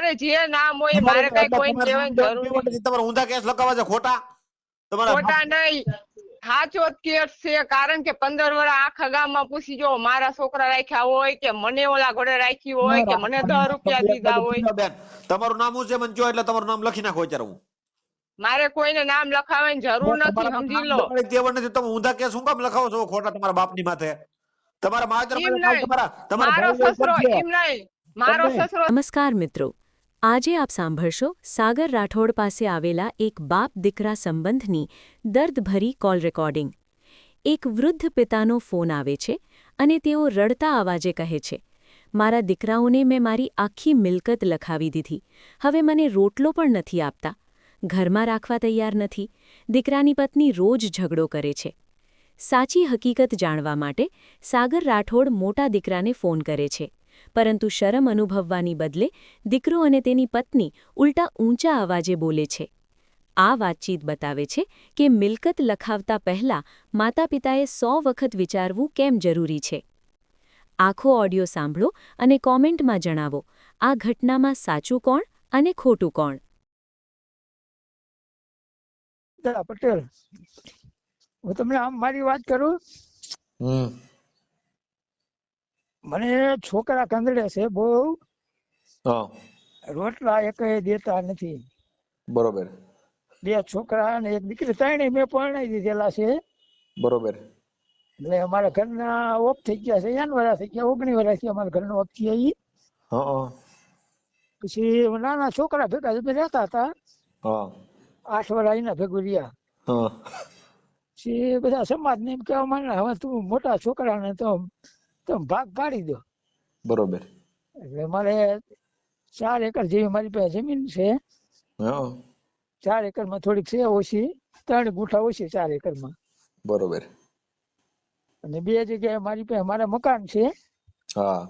મારે જે નામ હોય મારે કઈ કોઈ કહેવાની જરૂર નથી. તમારે ઊંધા કેસ લગાવવા છે ખોટા? તમારા ખોટા નહીં. સાચો જ કેસ છે કારણ કે પંદર વર્ષ આખા ગામમાં પૂછી જો મારા છોકરા રાખ્યા હોય કે મને ઓલા ઘોડે રાખી હોય કે મને દસ રૂપિયા દીધા હોય? બેન. તમારું નામ શું છે મને જો એટલે તમારું નામ લખી નાખો અત્યારે હું. મારે કોઈને નામ લખાવવાની જરૂર નથી સમજી નામ લો. લખવાની તેવડ નથી તમે ઊંધા કેસ શું કામ લખાવો છો ખોટા તમારા બાપની માથે? તમારા તમારા મારો સસરો એમ નહીં. મારો સસરો નમસ્કાર મિત્રો. આજે આપ સાંભળશો સાગર રાઠોડ પાસે આવેલા એક બાપ દીકરા સંબંધની દર્દભરી કોલ રેકોર્ડિંગ. એક વૃદ્ધ પિતાનો ફોન આવે છે અને તેઓ રડતા અવાજે કહે છે, મારા દીકરાઓને મેં મારી આખી મિલકત લખાવી દીધી. હવે મને રોટલો પણ નથી આપતા. ઘરમાં રાખવા તૈયાર નથી. દીકરાની પત્ની રોજ ઝઘડો કરે છે. સાચી હકીકત જાણવા માટે સાગર રાઠોડ મોટા દીકરાને ફોન કરે છે. પરંતુ શરમ અનુભવવાની બદલે દીકરો અને તેની પત્ની ઉલટા ઊંચા અવાજે બોલે છે. આ વાતચીત બતાવે છે કે મિલકત લખાવતા પહેલા માતા પિતાએ સો વખત વિચારવું કેમ જરૂરી છે. આખો ઓડિયો સાંભળો અને કોમેન્ટમાં જણાવો આ ઘટનામાં સાચું કોણ અને ખોટું કોણ? પટેલ હું તમને આમ મારી વાત કરું? મને છોકરા કંદડે છે બહુ. રોટલા એકય દેતા નથી. બરોબર. બે છોકરા અને એક દીકરી ત્રણેય મેં પરણાઈ દીધેલા છે. બરોબર. એટલે અમારા ઘરના ઓફ થઈ ગયા છે. એન વર્ષ થઈ ગયા ઓગણી વર્ષથી અમારા ઘરનો ઓફ થયા ગઈ પછી નાના છોકરા ભેગા અમે રહેતા હતા. હા. આઠ વર્ષ એના ભેગું રહ્યા. પછી બધા સમાજ ને એમ કેવા માંડે હવે તું મોટા છોકરા ને તો તમે ભાગ પાડી દો. બરોબર. એટલે મારે ચાર એકર જેવી મારી પાસે જમીન છે. હા. એકરમાં થોડીક છે ઓછી ત્રણ ગુઠા ઓછી ચાર એકરમાં. બરોબર. અને બે જગ્યાએ મારી પાસે મારા મકાન છે. હા.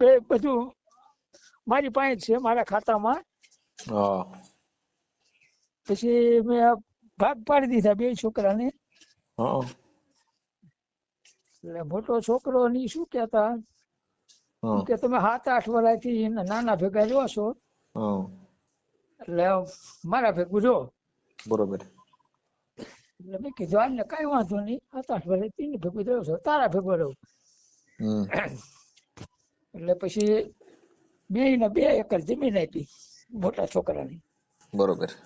બે બધું મારી પાસે છે મારા ખાતામાં. હા. પછી મેં ભાગ પાડી દીધા બે છોકરાને. હા. એટલે મોટો છોકરો ની શું કેતા કે તમે સાત આઠ વર્ષથી નાના ભેગા જો છો. એટલે મારા ભેગું જો. બરોબર. એટલે મેં કીધું આને કઈ વાંધો નહીં. સાત આઠ વર્ષથી ભેગું રહ્યો છો. તારા ભેગો રહું. એટલે પછી બે ને બે એકર જમીન આપી મોટા છોકરાની. બરોબર.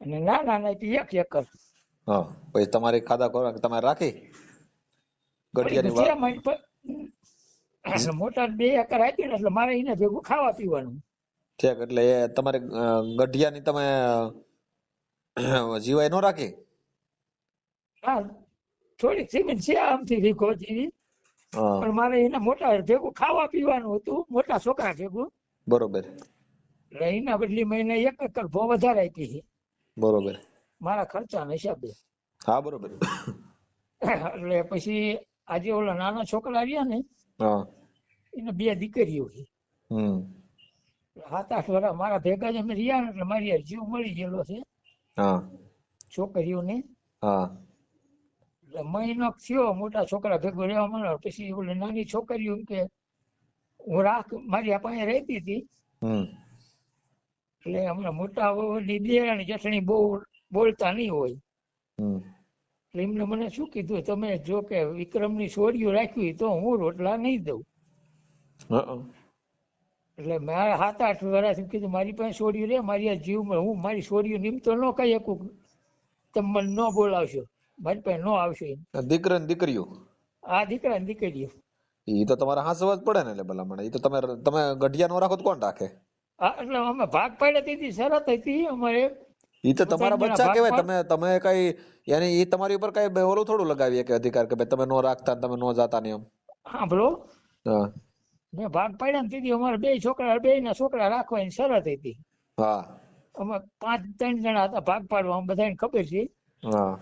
અને નાના ને આપી એક એકર હા. પછી તમારી ખાધા ખોરાક તમે રાખી? ગઠિયાની વાત. મોટા બે એકર આપી ને એટલે મારે એને ભેગું ખાવા પીવાનું. ઠીક એટલે એ તમારે અ, ગઠિયાની તમે જીવાય નો રાખી? હા થોડીક જમીન છે આમથી વીઘો જેવી. પણ મારે એના મોટા ભેગું ખાવા પીવાનું હતું મોટા છોકરા ભેગું. બરોબર. એટલે એના બદલી મહિને એક એકર ભો વધારે આપી છે. બરોબર. મારા ખર્ચાના હિસાબે. હા બરોબર. એટલે પછી આજે ઓલા નાના છોકરા રહ્યા ને એને બે દીકરીઓ છે. સાત આઠ વર્ષ મારા ભેગા જ અમે રહ્યા ને એટલે મારી જીવ મળી ગયેલો છે. છોકરીઓને. એટલે મહિનો થયો મોટા છોકરા ભેગો રહેવા મળ્યો પછી ઓલી નાની છોકરીઓ કે હું રાખ મારી પાસે રહેતી હતી. હમ. એટલે હમણાં મોટા ની દેરાણી જઠણી બહુ બોલતા નહીં હોય. એટલે એમને મને શું કીધું? તમે જો કે વિક્રમની છોડીઓ રાખવી તો હું રોટલા નહીં દઉં. એટલે મારે સાત આઠ વર્ષ કીધું મારી પાસે સોડીઓ રે મારી આ જીવમાં હું મારી છોડીઓ નિમતો ન કહી શકું. તમે મને ન બોલાવશો. મારી પાસે ન આવશે દીકરા ને દીકરીઓ? આ દીકરા ને દીકરીઓ. ઈ તો તમારે હાંસવા જ પડે ને એટલે ભલામણ. એ તો તમે તમે ગઢિયા નો રાખો તો કોણ રાખે? એટલે અમે ભાગ પાડ્યા તેથી શરત હતી. અમારે ઈ તો તમારા બચ્ચા કહેવાય તમે તમે કઈ યાની ઈ તમારી ઉપર કઈ ઓલું થોડું લગાવીએ કે અધિકાર કે ભાઈ તમે નો રાખતા તમે નો જાતા ને એમ. બ્રો હા. મેં ભાગ પાડ્યા ને તેથી અમારે બે છોકરા બે ના છોકરા રાખવાની શરત હતી. હા. અમે પાંચ ત્રણ જણા હતા ભાગ પાડવા બધા બધાને ખબર છે. હા.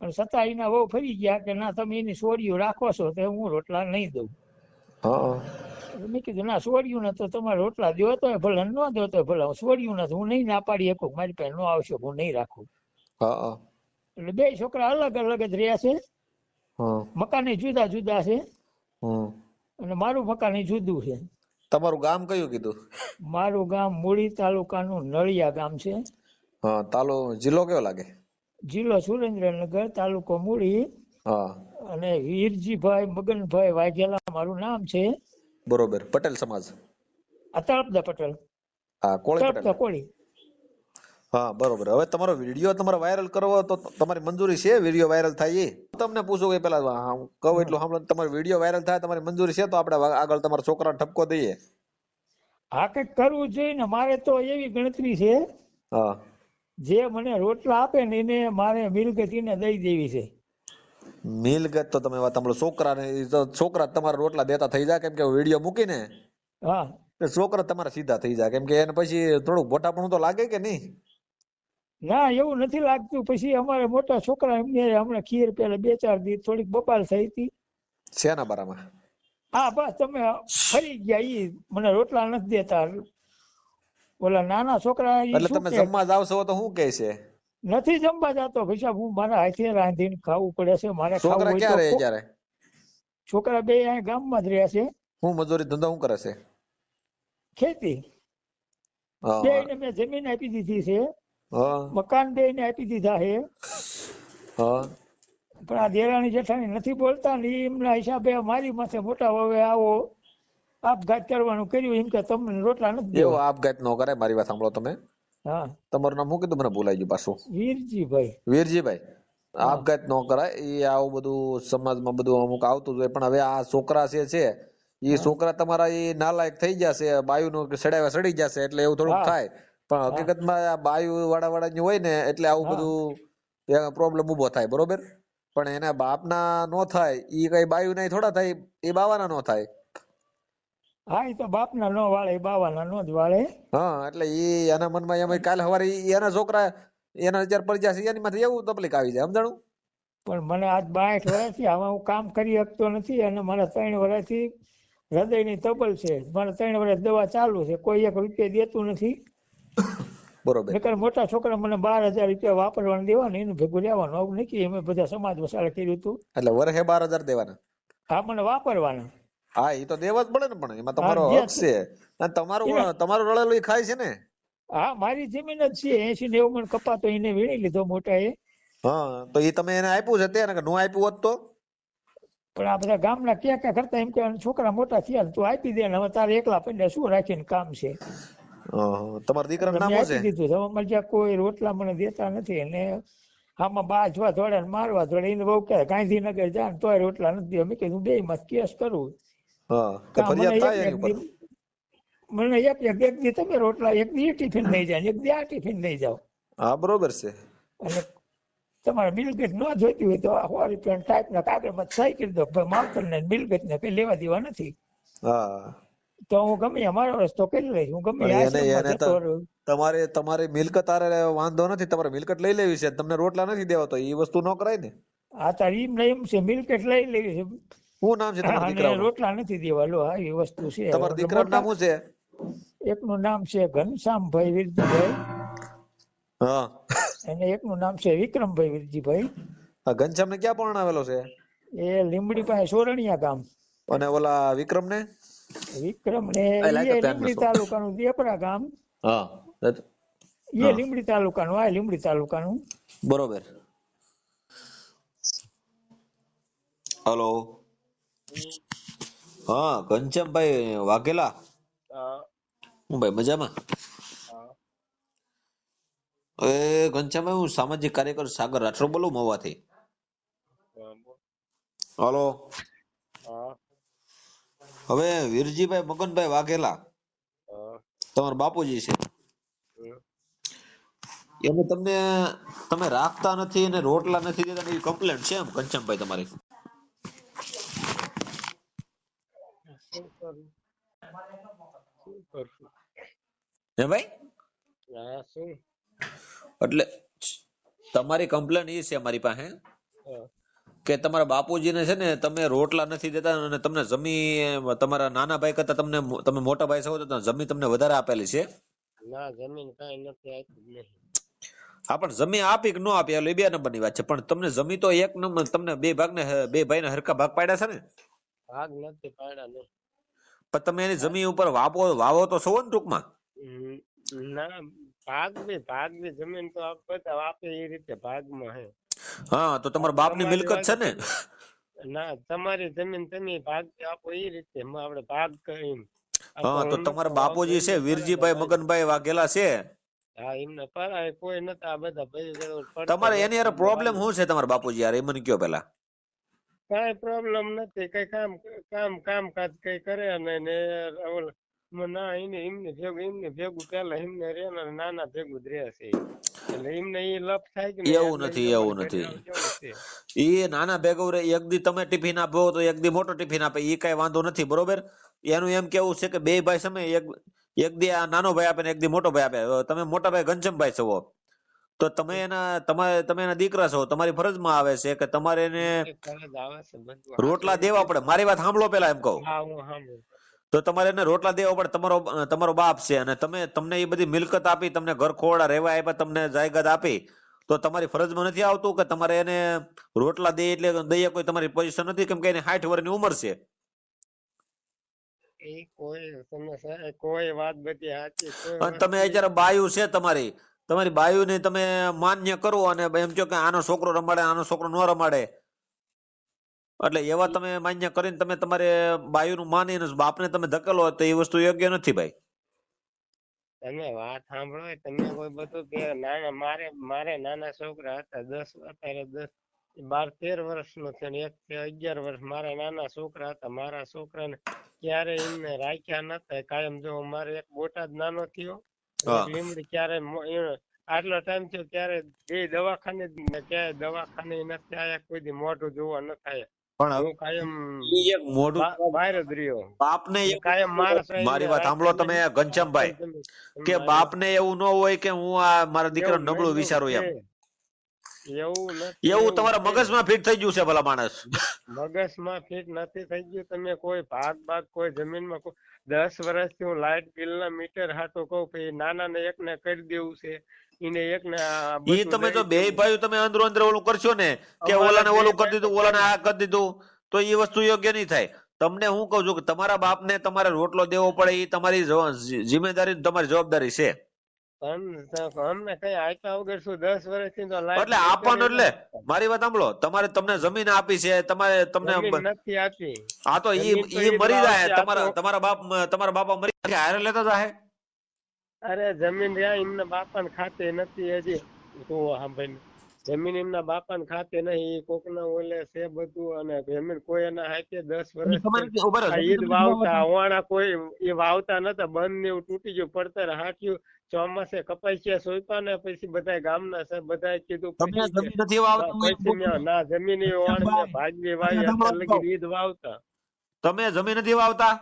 પણ છતાં એના બહુ ફરી ગયા કે ના તમે એની છોડીઓ રાખો છો તો હું રોટલા નહીં દઉં. હા મેં કીધું ના છોડ્યું ને તો તમારે રોટલા ભલે ન દો ભલે છોડ્યું ને તો હું નહીં ના પાડી શકું મારી પાસે ન આવશે હું નહીં રાખું. એટલે બે છોકરા અલગ અલગ જ રહ્યા છે. મકાને જુદા જુદા છે. અને મારું મકાન જુદું છે. તમારું ગામ કયું કીધું? મારું ગામ મૂળી તાલુકાનું નળિયા ગામ છે. હા તાલો જિલ્લો કયો લાગે? જિલ્લો સુરેન્દ્રનગર તાલુકો મૂળી. હા. અને વીરજીભાઈ મગનભાઈ વાઘેલા મારું નામ છે બરોબર પટેલ સમાજ. આ પટેલ. હા કોળી પટેલ. કોળી. હા બરોબર. હવે તમારો વીડિયો તમારે વાયરલ કરવો તો તમારી મંજૂરી છે વીડિયો વાયરલ થાય એ? તમને પૂછું કે પેલા હું કહું એટલું સાંભળો તમારો વીડિયો વાયરલ થાય તમારી મંજૂરી છે તો આપણે આગળ તમારા છોકરાને ઠપકો દઈએ. હા કંઈક કરવું જોઈએ ને મારે તો એવી ગણતરી છે. હા. જે મને રોટલા આપે ને એને મારે મિલકત એને દઈ દેવી છે. મિલકત તો તમે વાત સાંભળો છોકરાને તો છોકરા તમારા રોટલા દેતા થઈ જાય કેમ કે વીડિયો મૂકીને. હા. છોકરા તમારા સીધા થઈ જાય કેમ કે એને પછી થોડુંક મોટાપણું તો લાગે કે નહીં? ના એવું નથી લાગતું. પછી અમારે મોટા છોકરા એમને હમણાં ખીર પેલા બે ચાર દી થોડીક બબાલ થઈ હતી. શેના બારામાં? હા બસ તમે ફરી ગયા ઈ મને રોટલા નથી દેતા. ઓલા નાના છોકરા એટલે તમે જમવા જાવ છો તો શું કહે છે? નથી જમવા જતો ભાઈ હું મારા હાથે રાંધીને ખાવું પડે છે મારે છોકરા ક્યાં રહે ત્યારે છોકરા બે અહીંયા ગામમાં જ રહ્યા છે. હું મજૂરી ધંધો શું કરે છે? ખેતી. બેયને મેં જમીન આપી દીધી છે. હા. મકાન બેયને આપી દીધા છે. હા. પણ આ દેરાણી જેઠાણી નથી બોલતા ને એમના હિસાબે મારી માથે મોટા હવે આવો આપઘાત કરવાનું કર્યું. એમ કે તમને રોટલા નથી એવો આપઘાત ન કરે મારી વાત સાંભળો તમે. હા. તમારું નામ શું કીધું? મને ભૂલાઈ ગયું પાછું. વીરજીભાઈ. વીરજીભાઈ. આપઘાત ન કરાય. એ આવું બધું સમાજમાં બધું અમુક આવતું હોય. પણ હવે આ છોકરા છે છે એ છોકરા તમારા એ નાલાયક થઈ જશે. બાયુ નું સડાવ્યા સડી જશે એટલે એવું થોડુંક થાય. પણ હકીકતમાં આ બાયુ વાળા વાળા ની હોય ને એટલે આવું બધું પ્રોબ્લેમ ઊભો થાય બરોબર? પણ એના બાપના નો થાય એ કઈ બાયુ નહીં થોડા થાય એ બાવાના નો થાય. હા એ તો બાપના નો વાળે બાવાના નો જ વાળે. હા એટલે ઈ એના મનમાં એમ કાલે સવારે ઈ એના છોકરા એના વિચાર પડી જશે એની માંથી એવું તકલીફ આવી જાય સમજાણું? પણ મને આજ બાઠ વર્ષથી હવે હું કામ કરી શકતો નથી અને મારા ત્રણ વર્ષથી હૃદયની તબલ છે. મારા ત્રણ વર્ષ દવા ચાલુ છે કોઈ એક રૂપિયા દેતું નથી. બરોબર. નકર મોટા છોકરા મને બાર હજાર રૂપિયા વાપરવાનું દેવાનું એનું ભેગું રહેવાનું. આવું નથી અમે બધા સમાજ વસાડે કર્યું હતું. એટલે વર્ષે બાર હજાર દેવાના? હા મને વાપરવાના. હા એ તો દેવા જ પડે ને પણ એમાં તમારો હક છે. અને તમારું તમારું રળેલું ખાય છે ને? હા મારી જમીન જ છે એસી નેવું મણ કપાતો એને વીણી લીધો મોટા એ હા તો એ તમે એને આપ્યું છે તે ને નો આપ્યું હોત તો? પણ આ બધા ગામના ક્યાં ક્યાં કરતા? એમ કે છોકરા મોટા થયા તું આપી દે હવે તારે એકલા પડીને શું રાખીને કામ છે? તમારા દીકરાનું નામ શું છે? દીધું છે. હવે મારે જ્યાં કોઈ રોટલા મને દેતા નથી અને આમાં બાજવા દોડે ને મારવા દોડે એને બહુ કહે ગાંધીનગર જા ને તોય રોટલા નથી અમે કીધું બે માં કેસ કરું. હા ફરિયાદ થાય એની ઉપર. મને એક એક એક દી તમે રોટલા એક દી ટિફિન લઈ જાય એક દી આ ટિફિન લઈ જાઓ. હા બરોબર છે. અને તમારે બિલગેટ ન જોઈતી હોય તો સો રૂપિયા ટાઈપના કાગળમાં સહી કરી દો. ભાઈ માવતર ને મિલકત ને કઈ લેવા દેવા નથી. હા. તો હું ગમે અમારો રસ્તો કરી લઈશ. હું ગમે પણ ત્યાં એને- આશ્રમમાં એને જતો તો- રહું. તમારે મિલકત આરે વાંધો નથી તમારે મિલકત લઈ લેવી છે. તમને રોટલા નથી દેવા તો એ વસ્તુ ન કરાય ને. આ તારી એમ છે મિલકત લઈ લેવી છે. શું નામ છે તમારા અને દીકરાનું? રોટલા નથી દેવા. લો આ એ વસ્તુ છે. તમારા દીકરાનું નામ શું છે? એકનું નામ છે ઘનશ્યામભાઈ વિરજીભાઈ. હા. અને એકનું નામ છે વિક્રમભાઈ વિરજીભાઈ. આ ઘનશ્યામ ને ક્યાં પરણાવેલો છે? એ લીમડી પાસે સોરણિયા ગામ. અને ઓલા વિક્રમ ને વિક્રમ ને એ લીમડી તાલુકાનું દેપરા ગામ. હા એ લીમડી તાલુકા તાલુકાનું આ લીંબડી તાલુકાનું. બરોબર. હલો. હા ઘનશ્યામભાઈ વાઘેલા. હું. ભાઈ મજામાં? એ ઘનશ્યામભાઈ હું સામાજિક કાર્યકર સાગર રાઠોડ બોલું મહુવાથી હલો. હવે વીરજીભાઈ મગનભાઈ વાઘેલા. તમારા બાપુજી છે. એને તમને તમે રાખતા નથી અને રોટલા નથી દેતા એવી કમ્પ્લેન્ટ છે એમ ઘનશ્યામભાઈ તમારી? હે ભાઈ? એટલે તમારી કમ્પ્લેન એ છે મારી પાસે કે તમારા બાપુજીને છે ને તમે રોટલા નથી દેતા અને તમને જમી તમારા નાના ભાઈ કરતા તમને તમે મોટા ભાઈ છો તો જમી તમને વધારે આપેલી છે? ના જમીન કાંઈ નથી નહીં. હા પણ જમી આપી કે ન આપી એટલે બે બે નંબરની વાત છે. પણ તમને જમી તો એક નંબર તમને બે ભાગને બે ભાઈને હરખા ભાગ પાડ્યા છે ને? ભાગ નથી પાડ્યા નહીં. પણ તમે એની જમીન ઉપર વાવો વાવો તો છો ને ટૂંકમાં? ના ભાગ બી ભાગ બી જમીન તો બધા આપે એ રીતે ભાગમાં હે. હા તો તમારા બાપની મિલકત છે ને? ના તમારી જમીન તમે ભાગ આપો એ રીતે આપણે ભાગ કરીને હા તો તમારા બાપુજી છે વીરજીભાઈ મગનભાઈ વાઘેલા છે? હા એમને પરાય કોઈ નતા બધા ભાઈ તમારે એની યાર પ્રોબ્લેમ શું છે તમારા બાપુજી યાર એ મને કયો પેલા કાંઈ પ્રોબ્લેમ નથી કઈ કામ કામ કામકાજ કઈ કરે ને ને ના એને એમને ભેગું એમને ભેગું પેલા એમને રે નાના ભેગું જ એટલે એમને એ લપ થાય કે એવું નથી, એવું નથી. એ નાના ભેગું રે એક દી તમે ટિફિન આપો તો એક દી મોટો ટિફિન આપે એ કઈ વાંધો નથી બરોબર? એનું એમ કેવું છે કે બે ભાઈ સમય એક એક દી આ નાનો ભાઈ આપે ને એક દી મોટો ભાઈ આપે. તમે મોટા ભાઈ ઘનશ્યામભાઈ છો. તો તમે એના તમારે તમે એના દીકરા છો તમારી ફરજમાં આવે છે કે તમારે એને રોટલા દેવા પડે. મારી વાત સાંભળો પેલા એમ કહું. તો તમારે એને રોટલા દેવા પડે તમારો તમારો બાપ છે અને તમે તમને એ બધી મિલકત આપી તમને ઘર ખોરડા રહેવા આપ્યા તમને જાયદાદ આપી તો તમારી ફરજમાં નથી આવતું કે તમારે એને રોટલા દે એટલે દઈએ કોઈ તમારી પોઝિશન નથી? કેમ કે એને સાઠ વર્ષની ઉંમર છે. કોઈ તમે કોઈ વાત બધી સાચી અને તમે અત્યારે બાયુ છે તમારી. તમારી બાયુને તમે માન્ય કરો અને એમ કહો કે આનો છોકરો રમાડે આનો છોકરો ન રમાડે. એટલે એવા તમે માન્ય કરીને તમે તમારે બાયુનું માનીને બાપને તમે ધકેલો તો એ વસ્તુ યોગ્ય નથી ભાઈ. તમે વાત સાંભળો તમે કોઈ બધું કે નાના મારે મારે નાના છોકરા હતા દસ અત્યારે દસ બાર તેર વર્ષનો છે ને એક છે અગિયાર વર્ષ મારા નાના છોકરા હતા. મારા છોકરાને ક્યારે એમને રાખ્યા નતા. કાયમ જો મારે એક બોટાદ નાનો થયો લીમડી ક્યારે મો- આટલો ટાઈમ થયો ક્યારે બે દવાખાને ને ક્યાંય દવાખાને નથી આયા કોઈ દી મોઢું જોવા ન થાય. પણ હું કાયમ એક મોઢું બહાર જ રહ્યો. બાપને કાયમ મારી વાત સાંભળો તમે ઘનશ્યામભાઈ કે બાપને એવું ન હોય કે હું આ મારા દીકરા નબળું વિચારું એમ. એવું એવું તમારા મગજમાં ફિટ થઈ ગયું છે ભલા માણસ. મગજમાં ફિટ નથી થઈ ગયું. તમે કોઈ ભાગ ભાગ કોઈ જમીનમાં કોઈ દસ વર્ષથી હું લાઇટ બિલ ના મીટર હાટો કહું પછી નાના ને એક ને કરી દેવું છે. એને એક ને ઈ તમે જો બે ભાઈ ભાઈઓ તમે અંદરો અંદર ઓલું કરશો ને કે ઓલાને ઓલું કરી દીધું ઓલાને આ કરી દીધું તો એ વસ્તુ યોગ્ય નહીં થાય. તમને હું કહું છું કે તમારા બાપને તમારે રોટલો દેવો પડે એ તમારી જિમ્મેદારી તમારી જવાબદારી છે. અમને કઈ આપ્યા વગર શું દસ વર્ષથી તો એટલે આપવાનું એટલે. મારી વાત સાંભળો. તમારે તમને જમીન આપી છે તમારે તમને નથી આપી. આ તો ઈ મરી જાય. તમારા તમારા બાપ તમારા બાપા મરી જાય હારે લેતા જાય અરે જમીન રહ્યા એમના બાપાને ખાતે નથી હજી. તો સાંભળી જમીન એમના બાપાને ખાતે નહીં કોકના ઓલે છે બધું અને જમીન કોઈ એના હાથે દસ વર્ષ ઈદ વાવતા હોવાના કોઈ એ વાવતા નતા બંધ ને એવું તૂટી ગયું પડતર હાટ્યું ચોમાસે કપાસિયા સોંપ્યા ને પછી બધા ગામના છે બધા કીધું. ના જમીન એ વાણ છે ભાગવી વાવી ઈદ વાવતા. તમે જમીન નથી વાવતા?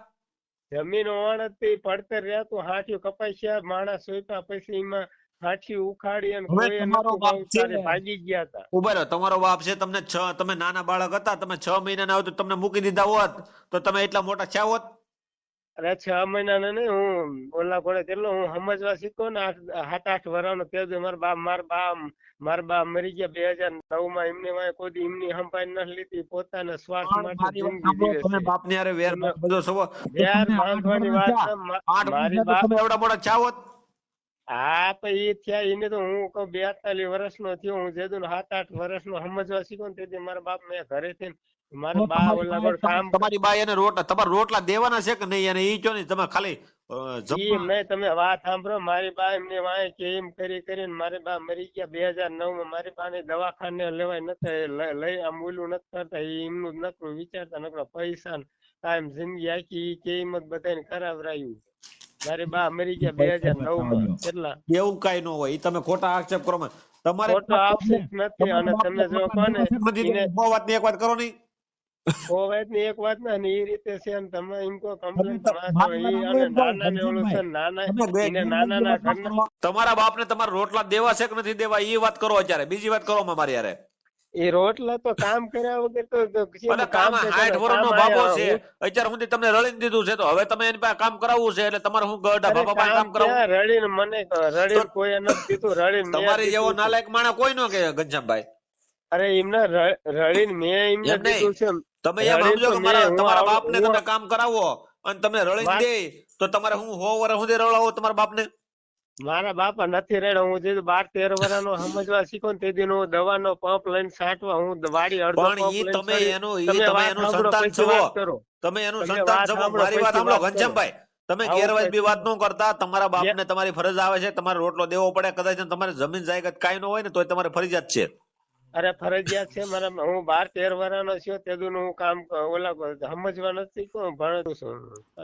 જમીન ઓણ હતી પડતર રહેતું હાટ્યું કપાસિયા માણસ સોંપ્યા પછી એમાં હાઠિયું ઉખાડી અને કોઈ તમારો નતું બાપ છે. ભાગી ગયા હતા. ઊભા રહો તમારો બાપ છે તમને છ તમે નાના બાળક હતા તમે છ મહિનાના ના તો તમને મૂકી દીધા હોત તો તમે એટલા મોટા થયા હોત? અરે છ મહિનાનો નહીં હું ઓલા ઘોડે કેટલો હું સમજવા શીખો ને આઠ સાત આઠ વર્ષનો તે મારા બા મારા બા મારા બા મરી ગયા બે હજાર નવમાં એમને વાંહે કોઈ એમની સંપાઈ ન લીધી પોતાના સ્વાર્થ માટે તમે બાપની હારે વેર બધો સવો વેર બાંધવાની વાત મારી બાપ એવડા મોટા હોત? હા તો એ થયા એને તો હું કહું બેતાલીસ વર્ષનો થયો હું જેદું સાત આઠ વર્ષનો સમજવા શીખ્યો ને તેથી મારા બાપ મેં ઘરે થી મારા બા ઓલા પર કામ તમારી બા એને રોટલા તમારે રોટલા દેવાના છે કે નહીં? અને ઈ જો ને તમે ખાલી જમવા- તમે વાત સાંભળો મારી બા એમને વાંહે કે એમ કરી કરીને મારી બા મરી ગયા બે હજાર નવમાં મારી બા ને દવાખાને લેવાય નતા લઈ આમ ઓલું નથી કરતા એમનું જ નકરું વિચારતા નકરા પૈસા ને કાયમ જિંદગી આખી ઈ કે એમ જ બધાને કરાવરાયું. મારી બા મરી ગયા બે હજાર નવમાં કેટલા? એવું કઈ ન હોય એ તમે ખોટા આક્ષેપ કરો તમારે ખોટો આક્ષેપ નથી અને તમે જો કોને એને વાતની એક વાત કરો નહીં. કો વાતની એક વાત ના એ રીતે છે ને તમે એમ કો કમ્પ્લેન તમે તો મારી ઈ વાત અને સાંભળો, નાના ને ઓલું છે ને નાના બે- એને નાના ના ઘરના તમારા બાપને તમારા રોટલા દેવા છે કે નથી દેવા એ વાત કરો અત્યારે. બીજી વાત કરો મારી યારે એ રોટલા તો કામ કર્યા વગર તો- કામ તમે વર્ષનો બાબો છે. અત્યાર સુધી તમને રળીને દીધું છે તો હવે તમે એની પાસે કામ કરાવવું છે એટલે તમારે હું ગઢા બાબા પાસે કામ કરાવું રળીને મને રળીને કોઈ નથી દીધું રળીને તમારી જેવો નાલાયક માણસ કોઈ નો કે ઘનશ્યામભાઈ. અરે એમને રળીને મેં એમને દીધું છે તમે એમ સમજો કે મારા તમારા બાપને તમે કામ કરાવો અને તમે રળીને દે તો તમારે હું હો વર્ષ સુધી રળાવો તમારા બાપને? મારા બાપા નથી રેડો. હું જે બાર તેર વર્ષનો સમજવા શીખો ને તે દિન હું દવાનો પંપ લઈને છાંટવા હું વાડી અડધો પણ ઈ તમે એનો તમે એનો સંતાન છો તમે એનો સંતાન વાત છો મારી વાત સાંભળો. ઘનશ્યામભાઈ તમે ગેરવાજબી વાત ન કરતા. તમારા બાપને તમારી ફરજ આવે છે. તમારે રોટલો દેવો પડે. કદાચ તમારે જમીન જાયગત કાંઈ ન હોય ને તોય તમારે ફરજિયાત છે. અરે ફરજિયાત છે મારા હું બાર તેર વર્ષનો છું તે દી હું કામ ઓલા સમજવા નથી કોણ ભણતું છું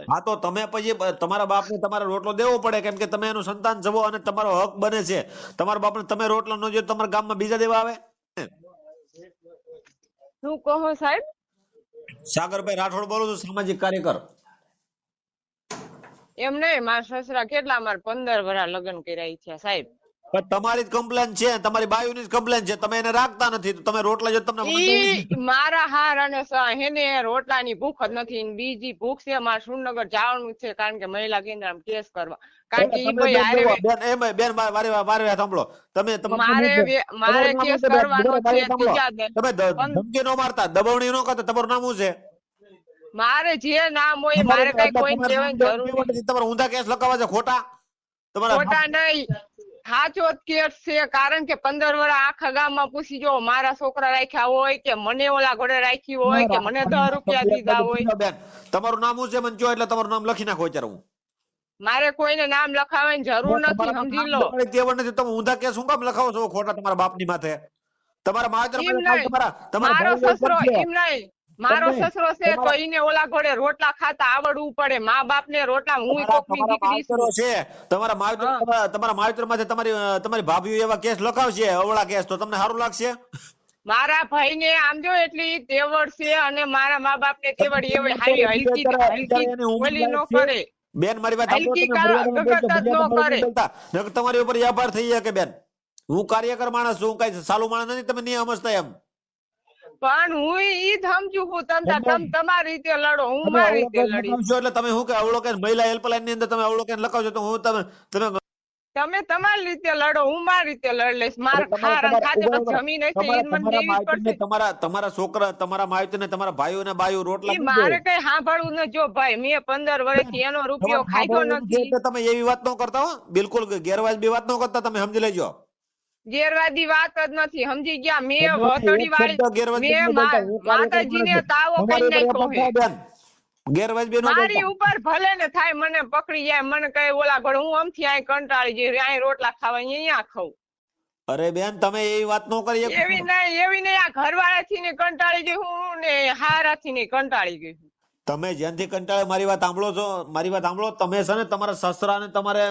હા. તો તમે પછી તમારા બાપને તમારે રોટલો દેવો પડે કેમ કે તમે એનું સંતાન જવો અને તમારો હક બને છે. તમારા બાપને તમે રોટલો ન જો તમારા ગામમાં બીજા દેવા આવે? શું કહો સાહેબ? સાગરભાઈ રાઠોડ બોલું છું સામાજિક કાર્યકર. એમ નહીં મારા સસરા કેટલા મારે પંદર વર્ષ લગ્ન કર્યા છે સાહેબ. તમારી જ કમ્પ્લેન છે તમારી બાયુની જ કમ્પ્લેન છે. તમે એને રાખતા નથી તો તમે રોટલા જો તમને મારા હાર અને હેને રોટલાની ભૂખ જ નથી બીજી ભૂખ છે મારે સુરનગર જવાનું છે કારણ કે મહિલા કેન્દ્ર કેસ કરવા. કારણ કે ઈ ભાઈ હારે બેન બેન મારી વાત સાંભળો. તમે મારે મારે? બેન, કરવાનો છે તમે ધમકી નો મારતા દબાવણી નો કરતા તમારું નામ શું છે? મારે જે નામ હોય મારે કઈ કોઈ કહેવાની જરૂર નથી. તમારે ઊંધા કેસ લખાવા છે ખોટા? તમારા ખોટા નહીં. સાચો જ કેસ છે કારણ કે પંદર વર્ષ આખા ગામમાં પૂછી જો મારા છોકરા રાખ્યા હોય કે મને ઓલા ઘોડે રાખી હોય કે મને દસ રૂપિયા દીધા હોય? બેન તમારું નામ હું છે? મને કહો એટલે તમારું નામ લખી નાખો અત્યારે હું. મારે કોઈને નામ લખાવવાની જરૂર નથી સમજી લો. તેવડ નથી. તમે ઊંધા કેસ હું કામ લખાવો છો? ખોટા તમારા બાપની માથે. તમારા માવતર. તમારા તમારા મારો સસરો એમ નહીં. મારો સસરો છે તો એને ઓલા ઘોડે રોટલા ખાતા આવડવું પડે. મા બાપ ને રોટલા હું તમારા કોકની દીકરી છે. તમારા માવતર તમારા- માવતરમાંથી તમારી તમારી ભાભીઓ એવા કેસ લખાવશે અવળા કેસ. તો તમને સારું લાગશે? મારા ભાઈ ને આમ જો એટલી તેવડ છે અને મારા મા બાપ ને તેવડ એવી હારી હલકી હલકી ઓલી નો કરે. બેન મારી વાત તમારી ઉપર વ્યાપાર થઈ જાય કે બેન. હું કાર્યકર માણસ છું હું કઈ સાલું માણસ નથી તમે નહીં સમજતા એમ. પણ હું ઈ સમજુ છું તમ તમે- તમ તમારી રીતે લડો હું મારી રીતે લડી એટલે તમે શું કે અવળો કેસ મહિલા હેલ્પલાઈનની અંદર તમે અવળો લખો છો તો હું તમે તમે તમે તમારી રીતે લડો હું મારી રીતે લડી લઈશ. મારા ખાર ખાતે જમીન હશે એ તમારા- મને તમારા દેવી પડશે. તમારા તમારા છોકરા તમારા માવતરને તમારા ભાઈઓ ને બાયો રોટલા મારે કઈ સાંભળવું ન જો ભાઈ મેં પંદર વર્ષથી એનો રૂપિયો ખાધો નથી. એટલે તમે એવી વાત ન કરતા હો બિલકુલ ગેરવાજબી વાત ન કરતા તમે સમજી લેજો. ગેરવાદી વાત જ નથી સમજી ગયા મેં વતડી વાળી મેં ન માતાજીને તાવો કરી નાખ્યો વ્યાપાર હે થાય બેન. ગેરવાજબી મારી ઉપર ભલે ને થાય મને પકડી જાય મને કઈ ઓલા ઘોડે હું આમથી અહીં કંટાળી જઈ અહીં રોટલા ખાવા અહીંયા ખાઉં અરે બેન તમે એવી વાત ન કરી. એવી નહીં એવી નહીં આ ઘરવાળાથી ને કંટાળી ગઈ હું ને હારાથી ને કંટાળી ગઈ તમે જ્યાંથી કંટાળે મારી વાત સાંભળો છો મારી વાત સાંભળો તમે છે ને તમારા સસરાને તમારે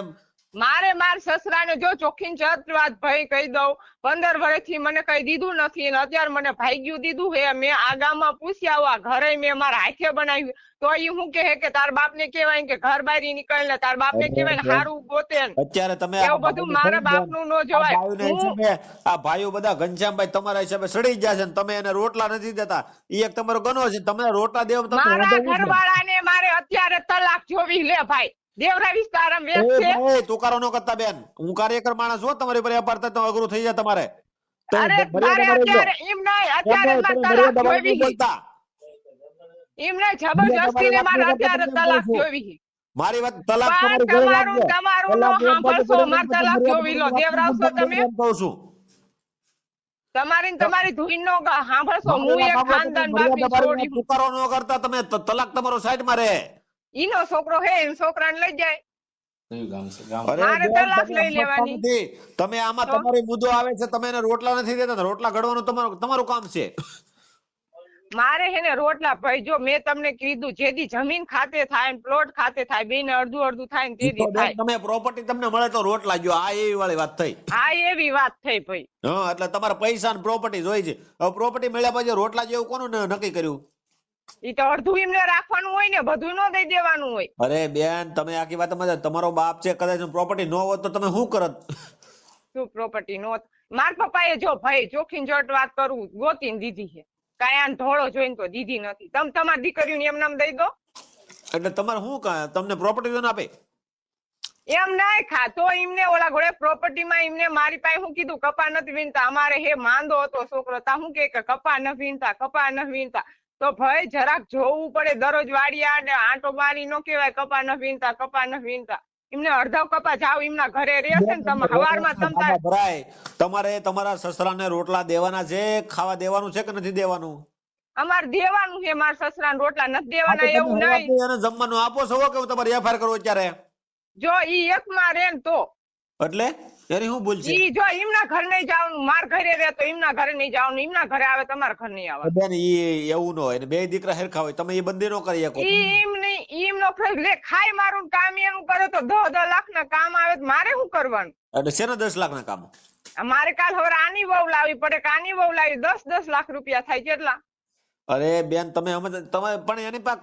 મારે માર સસરાને જો ચોખ્ખી ચત વાત ભાઈ કહી દઉં પંદર વર્ષથી મને કઈ દીધું નથી ને અત્યારે મને ભાગ્યું દીધું હે મેં આ ગામમાં પૂછ્યા આ ઘરે મેં મારા હાથે બનાવ્યું. તો એ હું કહે કે તાર બાપને કે ઘર બહાર નીકળે ને તાર બાપને કહેવાય ને. હારું ગોતે અત્યારે તમે એવું બધું મારા બાપ બાપનું ન આ જોવાય. આ ભાઈઓ બધા ઘનશ્યામભાઈ તમારા હિસાબે સડી ગયા છે ને તમે એને રોટલા નથી દેતા. એ એક તમારો ગનો છે. તમે રોટલા દેવા મારા ઘરવાળાને મારે અત્યારે તલાક જોવી લે ભાઈ. દેવરા વિસ્તાર એ વેચ છે. તુકારો ન કરતા બેન. હું કાર્યકર માણસ હો તમારી પર વ્યાપાર થાય તો અઘરું થઈ જાય તમારે. અરે મારે અત્યારે એમ નહીં અત્યારે તલાક જોવી બોલતા. એમ નહીં જબરજસ્તી ને મારે અત્યારે તલાક જોવી મારી વાત તલાક તમારી ઘરે લાગજો તમારું નો સાંભળશો માર તલાક જોવી લો. દેવરાવશો તમે? એમ કહું છું. તમારી તમારી ધૂન નો સાંભળશો. હું એક ખાનદાન બાપી છોડી તુકારો ન કરતા તમે તલાક તમારો સાઈડમાં રહે. ઈનો છોકરો હે એમ છોકરાને લઈ જાય. તમે લઈ સમજતા લેવાની. નથી. તમે આમાં તમારો મુદ્દો આવે છે તમે એને રોટલા નથી દેતા રોટલા ઘડવાનું તમારું તમારું કામ છે. મારે હે ને રોટલા ભાઈ જો મેં તમને કીધું જેથી જમીન ખાતે થાય ને પ્લોટ ખાતે થાય બેને અડધું અડધું થાય ને તેથી થાય. તમે પ્રોપર્ટી તમને મળે તો રોટલા જો આ એવી વાળી વાત થઈ. હા એવી વાત થઈ ભાઈ. હા એટલે તમારે પૈસા ને પ્રોપર્ટી જોઈ છે. પ્રોપર્ટી મળ્યા પછી રોટલા જેવું કોનું નક્કી કર્યું? ઈ તો અડધું એમને રાખવાનું હોય ને બધું ન દઈ દેવાનું હોય. અરે બેન તમે આખી વાત સમજો. તમારો બાપ છે કદાચ પ્રોપર્ટી ન હોત તો તમે શું કરત? શું પ્રોપર્ટી નો માર પપ્પાએ જો ભાઈ ચોખ્ખી જોટ વાત કરું ગોતીને દીધી છે. કાયાન ધોળો જોઈને તો દીધી નથી. તમ તમારી દીકરીને એમ નામ દઈ દો. એટલે તમારે શું તમને પ્રોપર્ટી તો આપે? એમ નાય ખા તો એમને ઓલા ઘોડે પ્રોપર્ટી માં એમને મારી પાસે હું કીધું કપા નથી વીણતા. અમારે હે માંદો હતો છોકરો તા હું કે કે કપા ન વીણતા કપા ન વીણતા. તો ભાઈ જરાક જોવું પડે. દરરોજ વાડિયા ને આંટો મારી નો કેવાય કપા ન વીણતા કપા ન વીણતા. એમને અડધા કપા જાવ એમના ઘરે રહેશે ને તમે. હવારમાં તમતા ભરાય. તમારે તમારા સસરાને રોટલા દેવાના છે ખાવા દેવાનું છે કે નથી દેવાનું? અમારે દેવાનું છે મારા સસરા રોટલા નથી દેવાના એવું નહીં. એને જમવાનું આપો છો કે તમારે એફઆર કરો અત્યારે? જો ઈ એક માં રે ને તો. એટલે? એની શું છે ઈ જો એમના ઘર નહીં જવાનું માર ઘરે રહે તો એમના ઘરે નહીં જવાનું એમના ઘરે આવે તમારા ઘર નહીં આવે. બેન ઈ એવું ન હોય બે દીકરા હરખા હોય તમે એ બંને નો કરી શકો. ઈ એમ નહીં એમનો ફરજ લે ખાઈ મારું કામ એનું કરે તો દહ દહ લાખ ના કામ આવે તો મારે શું કરવાનું? એટલે શેના દસ લાખ ના કામ? મારે કાલ હવે આની વહુ લાવી પડે કાની વહુ લાવી દસ દસ લાખ રૂપિયા થાય કેટલા અરે બેન તમે તમે પણ એની પાસે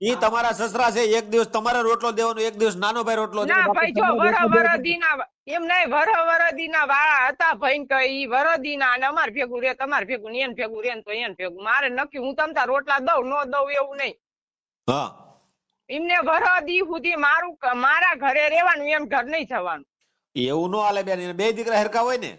ઈ તમારા સસરા છે એક દિવસ તમારે રોટલો દેવાનો એક દિવસ નાનો ભાઈ રોટલો ના ભાઈ જો વર રોટલો વર દેવાનો. દીના એમ નહીં વર વર દીના વાળા હતા ભાઈ કે ઈ વર દીના અને અમાર ભેગું રે તમાર ભેગું ને એન ભેગું રે તો એન ભેગું. મારે નક્કી હું તમ તાર રોટલા દઉં નો દઉં એવું નહીં. હા. એમને વરદી સુધી મારું મારા ઘરે રહેવાનું એમ ઘર નહીં જવાનું. એવું નો હાલે બેન એને બે દીકરા હરકા હોય ને?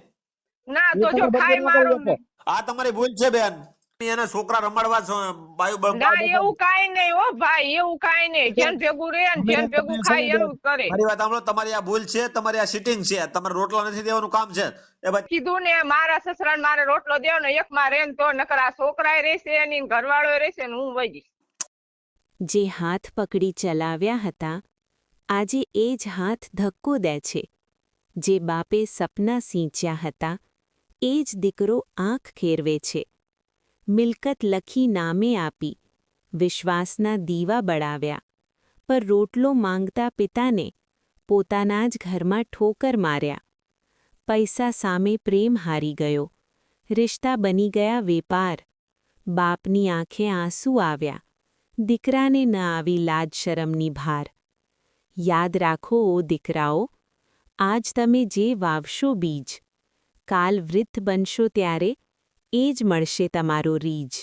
ના તો જો ખાય મારું આ તમારી ભૂલ છે બેન. એના છોકરા રમાડવા છો બાયુ ના એવું કાઈ નહીં હો ભાઈ એવું કાઈ નહીં. જેન ભેગું રે ને જેન ભેગું ખાય એનું કરે. મારી વાત સાંભળો તમારી આ ભૂલ છે તમારી આ સિટિંગ છે તમારે રોટલા નથી દેવાનું કામ છે. એ બસ કીધું ને મારા સસરા મારે રોટલો દેવાનો એક માં રેન ને તો નકર આ છોકરાય રહેશે એની ઘરવાળો રહેશે ને હું વહી જઈશ જે હાથ પકડી ચલાવ્યા હતા આજે એ જ હાથ ધક્કો દે છે. જે બાપે સપના સિંચ્યા હતા એ જ દીકરો આંખ ખેરવે છે. મિલકત લખી નામે આપી, વિશ્વાસના દીવા બળાવ્યા, પર રોટલો માંગતા પિતાને પોતાના જ ઘરમાં ઠોકર માર્યા. પૈસા સામે પ્રેમ હારી ગયો, રિશ્તા બની ગયા વેપાર, બાપની આંખે આંસુ આવ્યા, દીકરાને ન આવી લાજ શરમની ભાર. યાદ રાખો ઓ દીકરાઓ, આજ તમે જે વાવશો બીજ કાલ વૃદ્ધ બનશો ત્યારે એ જ મળશે તમારો રીજ